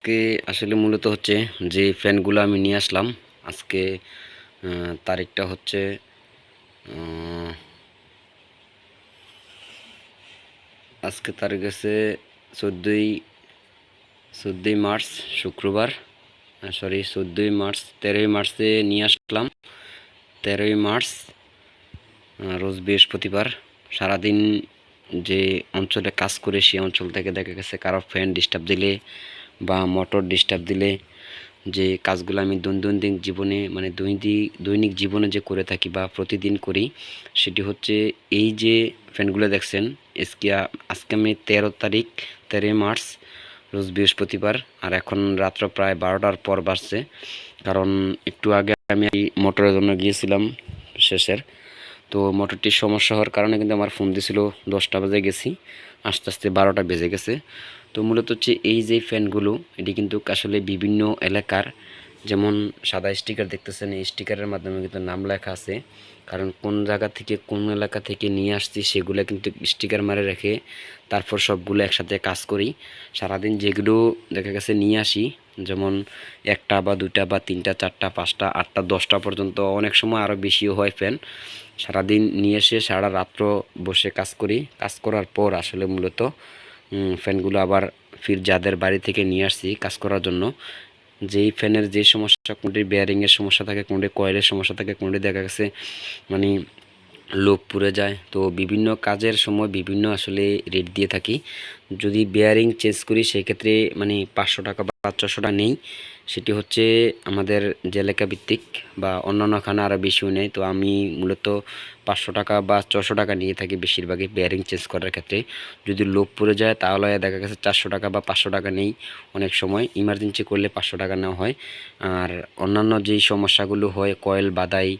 আজকে আসলে মূলত হচ্ছে যে ফ্যানগুলো আমি নিয়ে আসলাম, আজকে তারিখটা হচ্ছে আজকে তারিখ আছে চোদ্দোই চোদ্দোই মার্চ, শুক্রবার সরি চোদ্দোই মার্চ, তেরোই মার্চে নিয়ে আসলাম, তেরোই মার্চ রোজ বৃহস্পতিবার, সারাদিন যে অঞ্চলে কাজ করে সেই অঞ্চল থেকে দেখা গেছে কারও ফ্যান ডিস্টার্ব দিলে বা মোটর ডিস্টার্ব দিলে যে কাজগুলো আমি দৈনন্দিন জীবনে মানে দৈনিক দৈনিক জীবনে যে করে থাকি বা প্রতিদিন করি, সেটি হচ্ছে এই যে ফ্যানগুলো দেখছেন এসকিয়া আজকে আমি তেরো তারিখ, তেরোই মার্চ, রোজ বৃহস্পতিবার, আর এখন রাত্র প্রায় বারোটার পর বাজছে। কারণ একটু আগে আমি এই মোটরের জন্য গিয়েছিলাম শেষের। তো মোটরটির সমস্যা হওয়ার কারণে কিন্তু আমার ফোন দিছিল দশটা বাজে গেছি, আস্তে আস্তে বারোটা বেজে গেছে। তো মূলত হচ্ছে এই যে ফ্যানগুলো, এটি কিন্তু আসলে বিভিন্ন এলাকার, যেমন সাদা স্টিকার দেখতেছেন, এই স্টিকারের মাধ্যমে কিন্তু নাম লেখা আছে। কারণ কোন জায়গা থেকে, কোন এলাকা থেকে নিয়ে আসছি, সেগুলো কিন্তু স্টিকার মারে রেখে তারপর সবগুলো একসাথে কাজ করি। সারাদিন যেগুলো দেখা গেছে নিয়ে আসি, যেমন একটা বা দুইটা বা তিনটা, চারটা, পাঁচটা, আটটা, দশটা পর্যন্ত অনেক সময় আরও বেশিও হয় ফ্যান। সারাদিন নিয়ে এসে সারা রাত্র বসে কাজ করি। কাজ করার পর আসলে মূলত ফ্যানগুলো আবার ফির যাদের বাড়ি থেকে নিয়ে আসছি কাজ করার জন্য, যেই ফ্যানের যে সমস্যা, কোনটি বেয়ারিংয়ের সমস্যা থাকে, কোনটি কয়েলের সমস্যা থাকে, কোনটি দেখা গেছে মানে লোভ পুড়ে যায়। তো বিভিন্ন কাজের সময় বিভিন্ন আসলে রেট দিয়ে থাকি। যদি বেয়ারিং চেঞ্জ করি, সেক্ষেত্রে মানে পাঁচশো টাকা বা ছশো টাকা নেই। সেটি হচ্ছে আমাদের যে ভিত্তিক বা অন্যান্য খানা আরও বেশিও নেয়। তো আমি মূলত পাঁচশো টাকা বা ছশো টাকা নিয়ে থাকি বেশিরভাগই বেয়ারিং চেঞ্জ করার ক্ষেত্রে। যদি লোভ পড়ে যায়, তাহলে দেখা গেছে চারশো টাকা বা পাঁচশো টাকা নেই অনেক সময়। ইমার্জেন্সি করলে পাঁচশো টাকা নেওয়া হয়। আর অন্যান্য যেই সমস্যাগুলো হয়, কয়েল বাদাই,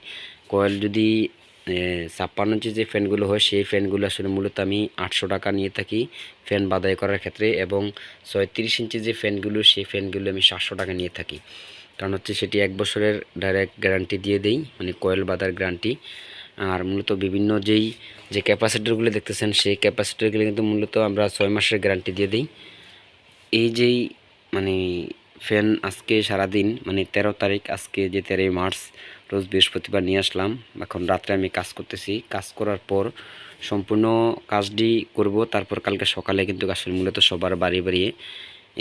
কয়েল যদি ছাপ্পান্ন ইঞ্চি যে ফ্যানগুলো হয়, সেই ফ্যানগুলো আসলে মূলত আমি আটশো টাকা নিয়ে থাকি ফ্যান বাদাই করার ক্ষেত্রে এবং ছয়ত্রিশ ইঞ্চি যে ফ্যানগুলো, সেই ফ্যানগুলো আমি সাতশো টাকা নিয়ে থাকি। কারণ হচ্ছে সেটি এক বছরের ডাইরেক্ট গ্যারান্টি দিয়ে দেই মানে কয়েল বাদার গ্যারান্টি আর মূলত বিভিন্ন যেই, যে ক্যাপাসিটারগুলো দেখতেছেন, সেই ক্যাপাসিটারগুলো কিন্তু মূলত আমরা ছয় মাসের গ্যারান্টি দিয়ে দিই। এই যেই মানে ফ্যান আজকে সারাদিন মানে তেরো তারিখ আজকে যে তেরোই মার্চ রোজ বৃহস্পতিবার নিয়ে আসলাম। এখন রাত্রে আমি কাজ করতেছি। কাজ করার পর সম্পূর্ণ কাজটি করব। তারপর কালকে সকালে কিন্তু আসলে মূলত সবার বাড়ি বাড়িয়ে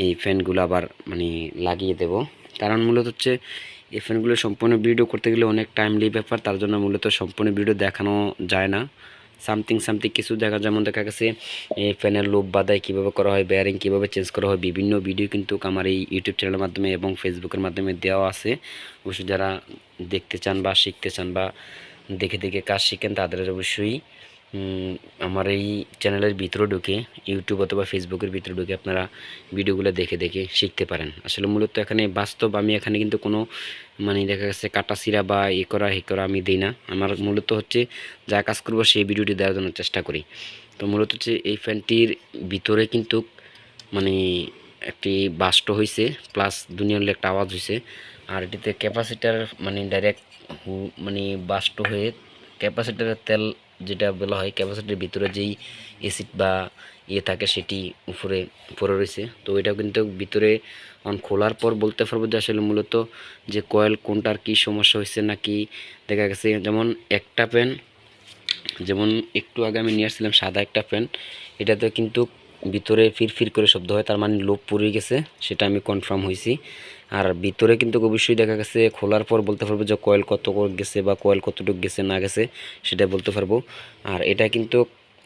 এই ফ্যানগুলো আবার মানে লাগিয়ে দেব। কারণ মূলত হচ্ছে এই ফ্যানগুলো সম্পূর্ণ ভিডিও করতে গেলে অনেক টাইমলি ব্যাপার। তার জন্য মূলত সম্পূর্ণ ভিডিও দেখানো যায় না। সামথিং সামথিং কিছু দেখা যেমন দেখা গেছে এই ফ্যানের লোভ বাদায় কীভাবে করা হয়, বেয়ারিং কীভাবে চেঞ্জ করা হয়, বিভিন্ন ভিডিও কিন্তু আমার এই ইউটিউব চ্যানেলের মাধ্যমে এবং ফেসবুকের মাধ্যমে দেওয়া আছে। অবশ্যই যারা দেখতে চান বা শিখতে চান বা দেখে দেখে কাজ শিখেন, তাদের অবশ্যই আমার এই চ্যানেলের ভিতরে ঢুকে ইউটিউব অথবা ফেসবুকের ভিতরে ঢুকে আপনারা ভিডিওগুলো দেখে দেখে শিখতে পারেন। আসলে মূলত এখানে বাস্তব আমি এখানে কিন্তু কোনো মানে দেখা গেছে কাটা সিরা বা এ করা, হে করা আমি দিই না। আমার মূলত হচ্ছে যা কাজ করব সেই ভিডিওটি দেওয়ার জন্য চেষ্টা করি। তো মূলত হচ্ছে এই ফ্যানটির ভিতরে কিন্তু মানে একটি বাস্ট হয়েছে প্লাস দুনিয়ার একটা আওয়াজ হয়েছে আর এটিতে ক্যাপাসিটার মানে ডাইরেক্ট মানে বাস্ট হয়ে ক্যাপাসিটারের তেল যেটা বলা হয় ক্যাপাসিটির ভিতরে যেই এসিড বা ইয়ে থাকে সেটি উপরে পড়ে রয়েছে। তো এটাও কিন্তু ভিতরে অন খোলার পর বলতে পারব যে আসলে মূলত যে কয়েল কোনটার কি সমস্যা হয়েছে নাকি দেখা গেছে যেমন একটা প্যান যেমন একটু আগে আমি নিয়ে আসছিলাম সাদা একটা প্যান এটাতে কিন্তু ভিতরে ফির ফির করে শব্দ হয়, তার মানে লোভ পড়ে গেছে, সেটা আমি কনফার্ম হয়েছি। আর ভিতরে কিন্তু অবশ্যই দেখা গেছে, খোলার পর বলতে পারব যে কয়েল কত গেছে বা কয়েল কতটুকু গেছে না গেছে, সেটা বলতে পারব। আর এটা কিন্তু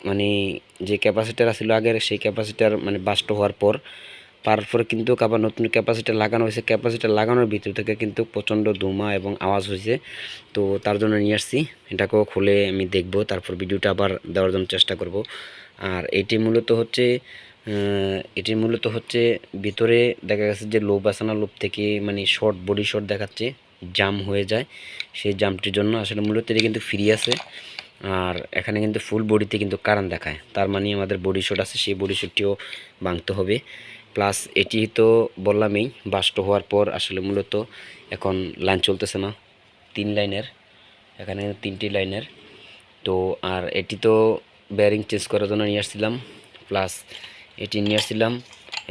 মানে যে ক্যাপাসিটার ছিল আগের, সেই ক্যাপাসিটার মানে বাস্ট হওয়ার পর, তারপরে কিন্তু আবার নতুন ক্যাপাসিটার লাগানো হয়েছে। ক্যাপাসিটার লাগানোর ভিতর থেকে কিন্তু প্রচণ্ড ধুমা এবং আওয়াজ হয়েছে। তো তার জন্য নিয়ে আসছি, এটাকেও খুলে আমি দেখব, তারপর ভিডিওটা আবার দেওয়ার জন্য চেষ্টা করব। আর এটি মূলত হচ্ছে এটি মূলত হচ্ছে ভিতরে দেখা গেছে যে লোভ আছে না লোভ থেকে মানে শর্ট বডি শর্ট দেখাচ্ছে জাম হয়ে যায়। সেই জামটির জন্য আসলে মূলত এটি কিন্তু ফ্রি আছে। আর এখানে কিন্তু ফুল বডিতে কিন্তু কারণ দেখায়। তার মানে আমাদের বডি শট আছে, সেই বডি শটটিও ভাঙতে হবে। প্লাস এটি তো বললামই বাস্ট হওয়ার পর আসলে মূলত এখন লাইন চলতেছে না, তিন লাইনের এখানে তিনটি লাইনের তো আর এটি তো ব্যারিং চেঞ্জ করার জন্য নিয়ে আসছিলাম। প্লাস এটি নিয়ে আসছিলাম।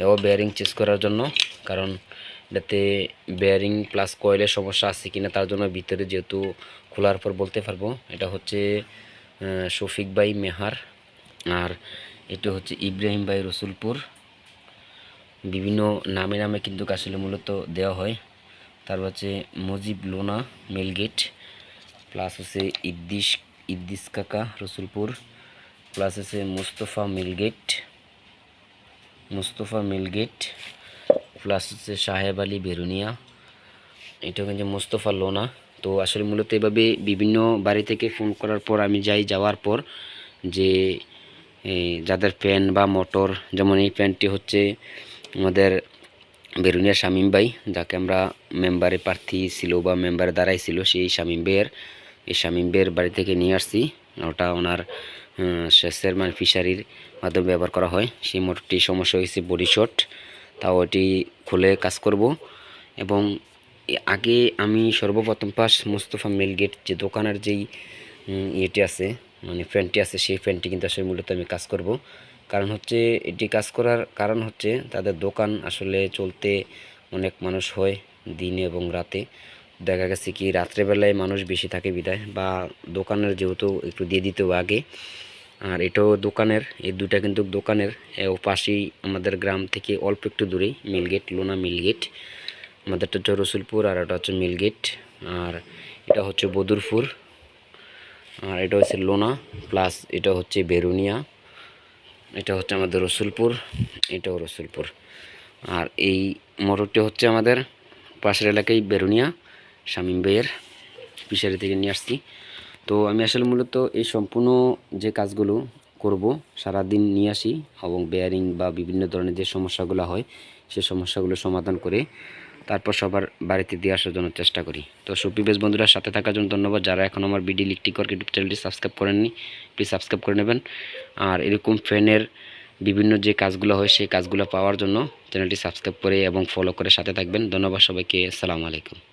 এও বেয়ারিং চেঞ্জ করার জন্য, কারণ এটাতে বেয়ারিং প্লাস কয়েলের সমস্যা আছে কিনা তার জন্য ভিতরে যেহেতু খোলার পর বলতে পারব, এটা হচ্ছে শফিক ভাই মেহার, আর এটা হচ্ছে ইব্রাহিম ভাই রসুলপুর। বিভিন্ন নামে নামে কিন্তু আসলে মূলত দেওয়া হয়। তারপর হচ্ছে মজিব লোনা, মেলগেট প্লাস হচ্ছে ইদ্দিস ইদ্দিস কাকা রসুলপুর প্লাস হচ্ছে Mustafa mill gate. Mustafa mill gate plus হচ্ছে সাহেব আলী বেরুনিয়া। এটা কিন্তু মুস্তফা লোনা। তো আসলে মূলত এভাবে বিভিন্ন বাড়ি থেকে ফোন করার পর আমি যাই যাওয়ার পর যে যাদের প্যান বা মোটর যেমন এই প্যানটি হচ্ছে আমাদের বেরুনিয়া শামীম ভাই, যাকে আমরা মেম্বারে প্রার্থী ছিল বা মেম্বারে দাঁড়াইছিল, সেই শামীম ভাইয়ের, এই শামীম ভাইয়ের বাড়ি থেকে নিয়ে আসছি। ওটা ওনার সেচের মানে ফিশারির মাধ্যমে ব্যবহার করা হয়। সেই মোটরটি সমস্যা হয়েছে বডি শট তাও এটি খুলে কাজ করব। এবং আগে আমি সর্বপ্রথম পাস মুস্তফা মেলগেট যে দোকানের যেই ইয়েটি আছে মানে ফ্যানটি আছে, সেই ফ্যানটি কিন্তু আসলে মূলত আমি কাজ করব। কারণ হচ্ছে এটি কাজ করার কারণ হচ্ছে তাদের দোকান আসলে চলতে অনেক মানুষ হয় দিনে এবং রাতে। দেখা গেছে কি, রাত্রেবেলায় মানুষ বেশি থাকে বিদায়, বা দোকানের যেহেতু একটু দিয়ে দিতে আগে, আর এটাও দোকানের, এই দুটা কিন্তু দোকানের ও পাশেই আমাদের গ্রাম থেকে অল্প একটু দূরেই মিলগেট লোনা মিলগেট আমাদেরটা হচ্ছে রসুলপুর আর এটা হচ্ছে মিলগেট আর এটা হচ্ছে বদুরপুর, আর এটা হচ্ছে লোনা, প্লাস এটা হচ্ছে বেরুনিয়া, এটা হচ্ছে আমাদের রসুলপুর, এটাও রসুলপুর। আর এই মোটরটি হচ্ছে আমাদের পাশের এলাকায় বেরুনিয়া শামীম ভাইয়ের ফিশারি থেকে নিয়ে আসছি। তো আমি আসলে মূলত এই সম্পূর্ণ যে কাজগুলো করব, সারাদিন নিয়ে আসি এবং বেয়ারিং বা বিভিন্ন ধরনের যে সমস্যাগুলো হয়, সে সমস্যাগুলো সমাধান করে তারপর সবার বাড়িতে দিয়ে আসার জন্য চেষ্টা করি। তো সুপ্রিবেশ বন্ধুরা, সাথে থাকার জন্য ধন্যবাদ। যারা এখন আমার বিডি ইলেকট্রিক ইউটিউব চ্যানেলটি সাবস্ক্রাইব করেননি প্লিজ সাবস্ক্রাইব করে নেবেন। আর এরকম ফ্যানের বিভিন্ন যে কাজগুলো হয়, সেই কাজগুলো পাওয়ার জন্য চ্যানেলটি সাবস্ক্রাইব করে এবং ফলো করে সাথে থাকবেন। ধন্যবাদ সবাইকে। আসসালামু আলাইকুম।